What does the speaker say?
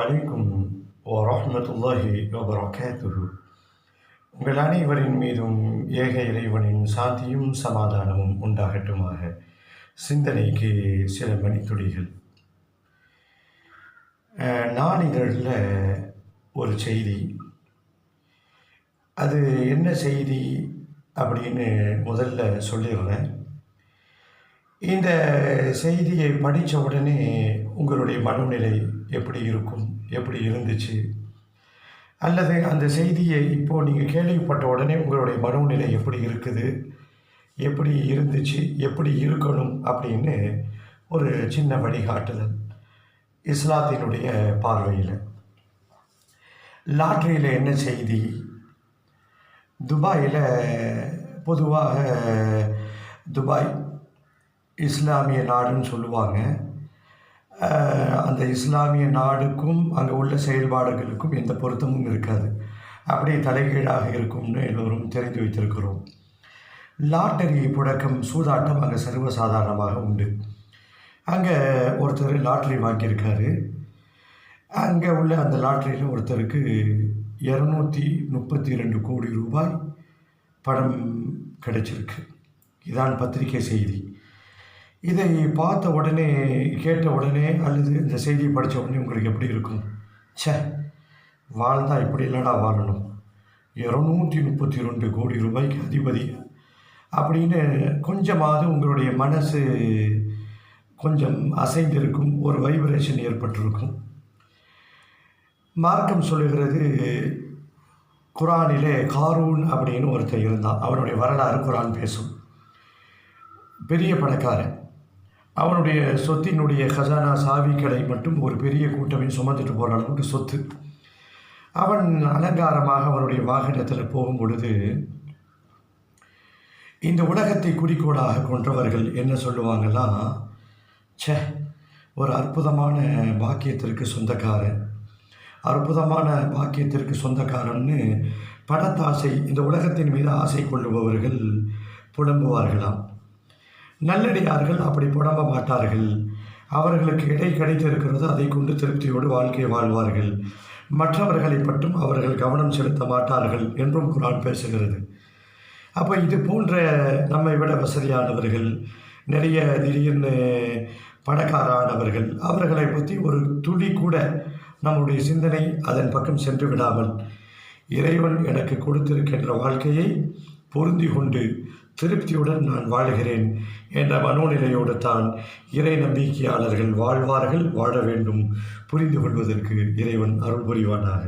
عليكم ورحمة الله وبركاته உங்கள் அனைவரின் மீதும் ஏக இறைவனின் சாந்தியும் சமாதானமும் உண்டாகட்டுமாக. சிந்தனைக்கு சில மணித்துளிகள். நாளிதழில் ஒரு செய்தி. அது என்ன செய்தி? அப்படின்னு முதல்ல சொல்லிடுறேன். இந்த செய்தியை படித்த உடனே உங்களுடைய மனநிலை எப்படி இருக்கும்? எப்படி இருந்துச்சு? அல்லது அந்த செய்தியை இப்போது நீங்கள் கேள்விப்பட்ட உடனே உங்களுடைய மனநிலை எப்படி இருக்குது? எப்படி இருந்துச்சு? எப்படி இருக்கணும்? அப்படின்னு ஒரு சின்ன வழிகாட்டுதல் இஸ்லாத்தினுடைய பார்வையில். லாட்ரியில் என்ன செய்தி? துபாயில் பொதுவாக துபாய் இஸ்லாமிய நாடுன்னு சொல்லுவாங்க. அந்த இஸ்லாமிய நாடுக்கும் அங்கே உள்ள செயல்பாடுகளுக்கும் எந்த பொருத்தமும் இருக்காது. அப்படியே தலைகீழாக இருக்கும்னு எல்லோரும் தெரிந்து வைத்திருக்கிறோம். லாட்டரி புழக்கம் சூதாட்டம் அங்கே சர்வசாதாரணமாக உண்டு. அங்கே ஒருத்தர் லாட்ரி வாங்கியிருக்காரு. அங்கே உள்ள அந்த லாட்டரியில் ஒருத்தருக்கு இரநூத்தி முப்பத்தி ரெண்டு கோடி ரூபாய் பணம் கிடைச்சிருக்கு. இதான் பத்திரிகை செய்தி. இதை பார்த்த உடனே கேட்ட உடனே அல்லது இந்த செய்தியை படித்த உடனே உங்களுக்கு எப்படி இருக்கும்? ச்சே வாழ்ந்தால் இப்படி இல்லைடா வாழணும். இரநூத்தி முப்பத்தி ரெண்டு கோடி ரூபாய்க்கு அதிபதி. அப்படின்னு கொஞ்சமாவது உங்களுடைய மனசு கொஞ்சம் அசைந்திருக்கும் ஒரு வைப்ரேஷன் ஏற்பட்டிருக்கும். மார்க்கம் சொல்லுகிறது குரானிலே காரூன் அப்படின்னு ஒருத்தர் இருந்தான். அவனுடைய வரலாறு குரான் பேசும். பெரிய பணக்காரன். அவனுடைய சொத்தினுடைய கஜானா சாவிகளை மட்டும் ஒரு பெரிய கூட்டமே சுமந்துட்டு போகிற அளவுக்கு சொத்து. அவன் அலங்காரமாக அவனுடைய வாகனத்தில் போகும் பொழுது இந்த உலகத்தை குறிக்கோளாக கொன்றவர்கள் என்ன சொல்லுவாங்கன்னா ச்சே ஒரு அற்புதமான பாக்கியத்திற்கு சொந்தக்காரன். அற்புதமான பாக்கியத்திற்கு சொந்தக்காரன்னு பணத்தாசை இந்த உலகத்தின் மீது ஆசை கொள்ளுபவர்கள் புலம்புவார்களாம். நல்லடியார்கள் அப்படி புடம்ப மாட்டார்கள். அவர்களுக்கு இடை கிடைத்திருக்கிறது அதை கொண்டு திருப்தியோடு வாழ்க்கையை வாழ்வார்கள். மற்றவர்களை பற்றும் அவர்கள் கவனம் செலுத்த மாட்டார்கள் என்றும் குரான் பேசுகிறது. அப்போ இது போன்ற நம்மை விட வசதியானவர்கள் நிறைய திடீர்னு பணக்காரானவர்கள் அவர்களை பற்றி ஒரு துளி கூட நம்முடைய சிந்தனை அதன் பக்கம் சென்று விடாமல் இறைவன் எனக்கு கொடுத்திருக்கின்ற வாழ்க்கையை பொருந்தி கொண்டு திருப்தியுடன் நான் வாழுகிறேன் என்ற மனோநிலையோடு தான் இறை நம்பிக்கையாளர்கள் வாழ்வார்கள் வாழ வேண்டும். புரிந்து கொள்வதற்கு இறைவன் அருள் புரிவானாக